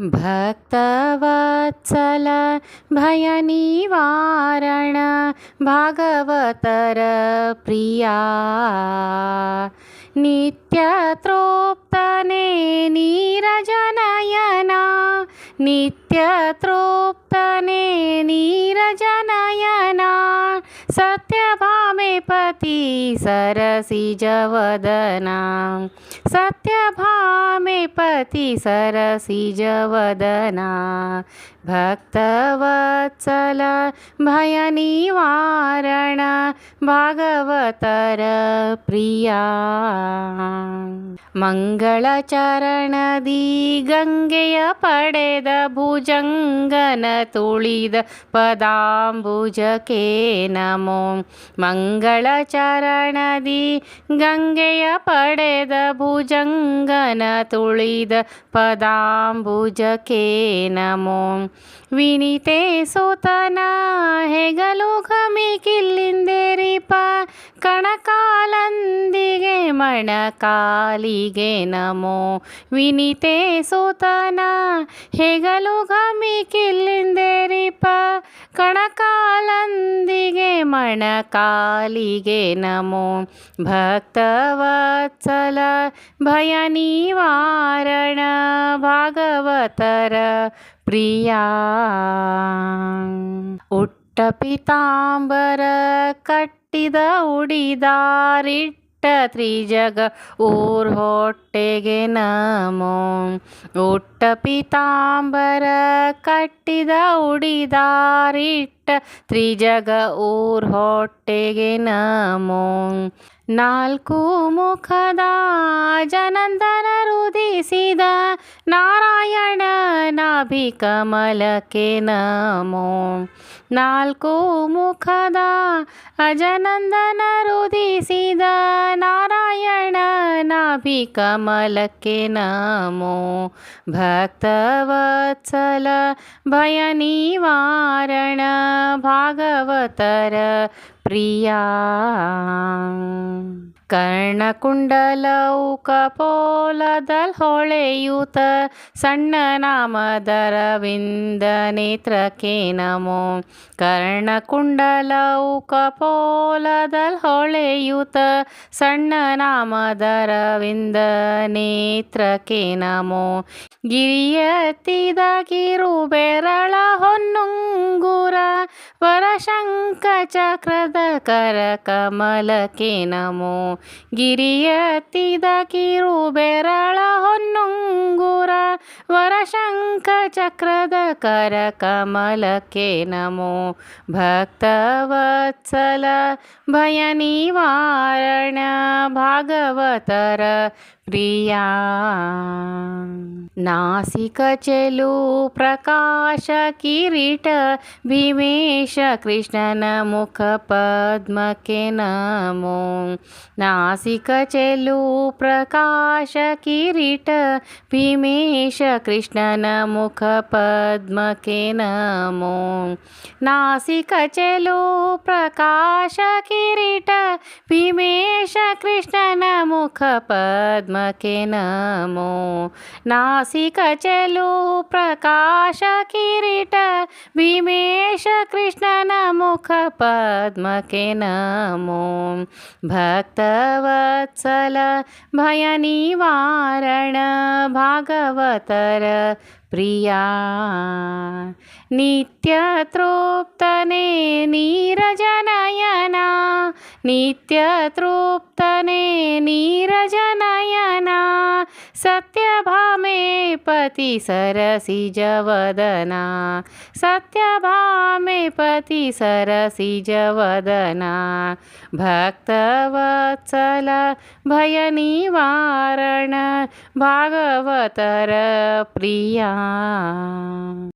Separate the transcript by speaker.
Speaker 1: भक्तवत्सल भयनिवारण भागवतर प्रिया। नित्यतृप्तने नीरजनयना नित्यतृप्तने नीरजनयना। सत्यभामे पति सरसिजवदना सत्यभामे पति सरसिजवदना भागवतर प्रिया। मङ्गलचरणदि गङ्गय पडेद भुजङ्गन भुजङ्गनतुलिद पदाम्बुजकेन ನಮೋ ಮಂಗಳಚರಣದಿ ಗಂಗೆಯ ಪಡೆದ ಭುಜಂಗನ ತುಳಿದ ಪದಾಂಬುಜಕ್ಕೆ ನಮೋ. ವಿನಿತೆ ಸುತನ, ಹೆಗಲು ಘಮಿಕಿಲ್ಲಿಂದೇರಿಪ ಕಣಕಾಲಂದಿಗೆ ಮಣಕಾಲಿಗೆ ನಮೋ. ವಿನಿತೆ ಸುತನ, ಹೆಗಲು ಘಮಿಕಿಲ್ಲಿಂದೇರಿಪ ಕಣಕಾಲಂದಿಗೆ ಮಣಕಾಲಿಗೆ ನಮೋ. ಭಕ್ತವತ್ಸಲ ಭಯ ನಿವಾರಣ ಭಾಗವತರ ಪ್ರಿಯ. ಉಟ್ಟ ಪಿತಾಂಬರ ಕಟ್ಟಿದ ಉಡಿದಾರಿಟ್ಟ ತ್ರಿಜಗ ಊರ್ ಹೊಟ್ಟೆಗೆ ನಮೋ. ಉಟ್ಟ ಪಿತಾಂಬರ ಕಟ್ಟಿದ ಉಡಿದಾರಿಟ್ಟ ತ್ರಿಜಗ ಊರ್ ಹೊಟ್ಟೆಗೆ ನಮೋ. ನಾಲ್ಕು ಮುಖದ ಜನಂದನ ರುದಿಸಿದ ನಾರಾಯಣ ನಾಭಿಕಮಲಕ್ಕೆ ನಮೋ. ನಾಲ್ಕು ಮುಖದ ಅಜನಂದನ ರುದಿಸಿದ ನಾರಾಯಣ ನಾಭಿಕಮಲಕ್ಕೆ ನಮೋ. ಭಕ್ತವತ್ಸಲ ಭಯ ನಿವಾರಣ ಭಾಗವತರ பிரியா ಪ್ರಿಯ ಕರ್ಣಕುಂಡಲೌಕಪೋಲದಲ್ ಹೊಳೆಯೂತ ಸಣ್ಣ ನಾಮದರವಿಂದ ನೇತ್ರಕ್ಕೆ ನಮೋ. ಕರ್ಣಕುಂಡಲೌಕಪೋಲದಲ್ ಹೊಳೆಯೂತ ಸಣ್ಣ ನಾಮದರವಿಂದ ನೇತ್ರಕ್ಕೆ ನಮೋ. ಗಿರಿಯತ್ತಿದ ಕಿರು ಬೆರಳ ಹೊನ್ನುಂಗುರ ವರಶಂಕ ಚಕ್ರದ ಕರ ಕಮಲಕ್ಕೆ ನಮೋ. ಗಿರಿಯತ್ತಿದ ಕಿರು ಬೆರಳ ಹೊನ್ನುಂಗುರ ವರಶಂಕ चक्रधकर कमल के नमो भक्तवत्सल भयनिवारण भागवतर प्रिया। नासिकचलु प्रकाश किरीट भीमेश कृष्णन के नमो। नासिकचलु प्रकाश किरीट भीमेश कृष्णन मुख मुखपद्मके नमो। नासिकचलो प्रकाशकिरीट भीमेश कृष्णन मुखपद्मके नमो। नासिकचलो प्रकाशकिरीट भीमेश कृष्णन मुखपद्मके नमो। भक्तवत्सल भयनिवारण भागवतर प्रिया। नित्यतृप्तने नीरजनयना। नित्यतृप्तने निरजनय सत्यभामे पति सरसि जवदना। सत्यभामे पति सरसिजवदना भागवतर प्रिया।